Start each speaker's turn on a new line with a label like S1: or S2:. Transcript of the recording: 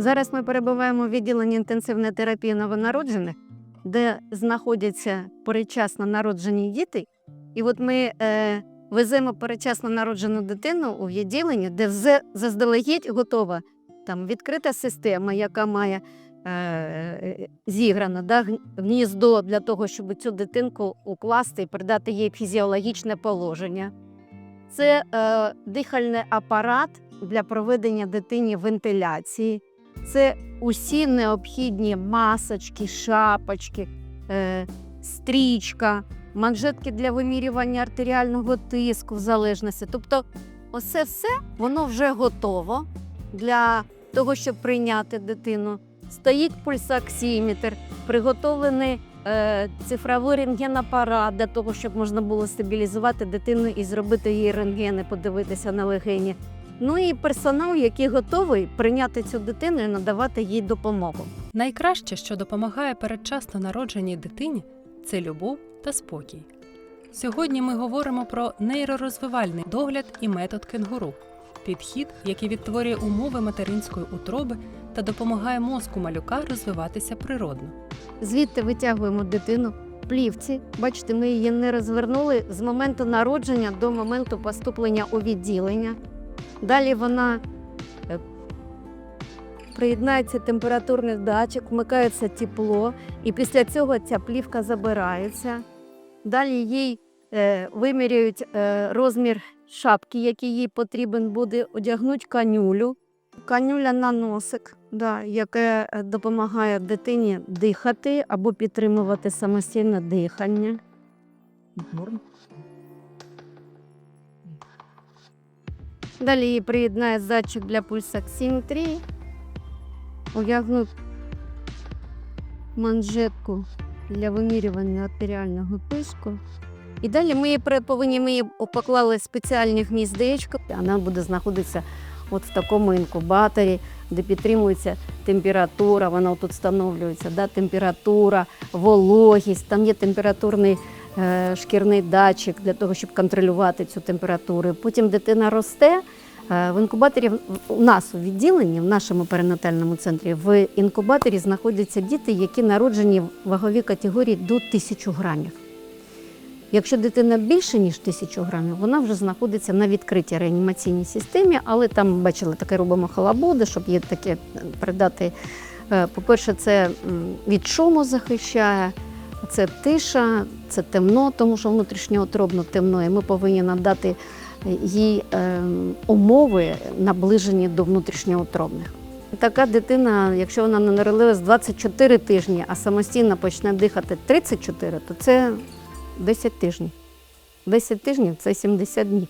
S1: Зараз ми перебуваємо в відділенні інтенсивної терапії новонароджених, де знаходяться передчасно народжені діти. І от ми е, веземо передчасно народжену дитину у відділення, де вже заздалегідь готова там відкрита система, яка має е, зіграно да, гніздо для того, щоб цю дитинку укласти і придати їй фізіологічне положення. Це е, дихальний апарат для проведення дитині вентиляції. Це усі необхідні масочки, шапочки, е, стрічка, манжетки для вимірювання артеріального тиску в залежності. Тобто, оце все воно вже готово для того, щоб прийняти дитину. Стоїть пульсоксиметр, приготовлений е, цифровий рентгенапарат для того, щоб можна було стабілізувати дитину і зробити їй рентгени, подивитися на легені. Ну і персонал, який готовий прийняти цю дитину і надавати їй допомогу.
S2: Найкраще, що допомагає передчасно народженій дитині, це любов та спокій. Сьогодні ми говоримо про нейророзвивальний догляд і метод кенгуру підхід, який відтворює умови материнської утроби та допомагає мозку малюка розвиватися природно.
S1: Звідти витягуємо дитину плівці. Бачите, ми її не розвернули з моменту народження до моменту поступлення у відділення. Далі вона е, приєднається температурний датчик, вмикається тепло, і після цього ця плівка забирається. Далі їй е, виміряють е, розмір шапки, який їй потрібен буде, одягнуть канюлю. Канюля на носик, да, яке допомагає дитині дихати або підтримувати самостійне дихання. Далі її приєднає датчик для пульсоксиметрії. Одягнуть манжетку для вимірювання артеріального тиску. І далі ми її повинні ми її поклали спеціальні гніздечка. Вона буде знаходитися от в такому інкубаторі, де підтримується температура, вона тут встановлюється, да, температура, вологість, там є температурний шкірний датчик для того, щоб контролювати цю температуру. Потім дитина росте. Е, В інкубаторі у нас у відділенні, в нашому перинатальному центрі, в інкубаторі знаходяться діти, які народжені в ваговій категорії до 1000 грамів. Якщо дитина більше ніж 1000 грамів, вона вже знаходиться на відкритій реанімаційній системі, але там бачили таке робимо халабуди, щоб їй таке е, придати. Е, По-перше, це від шуму захищає, це тиша, це темно, тому що внутрішньоутробно темно, і ми повинні надати їй е, умови, наближені до внутрішньоутробних. Така дитина, якщо вона не народилась 24 тижні, а самостійно почне дихати 34, то це 10 тижнів. 10 тижнів це 70 днів.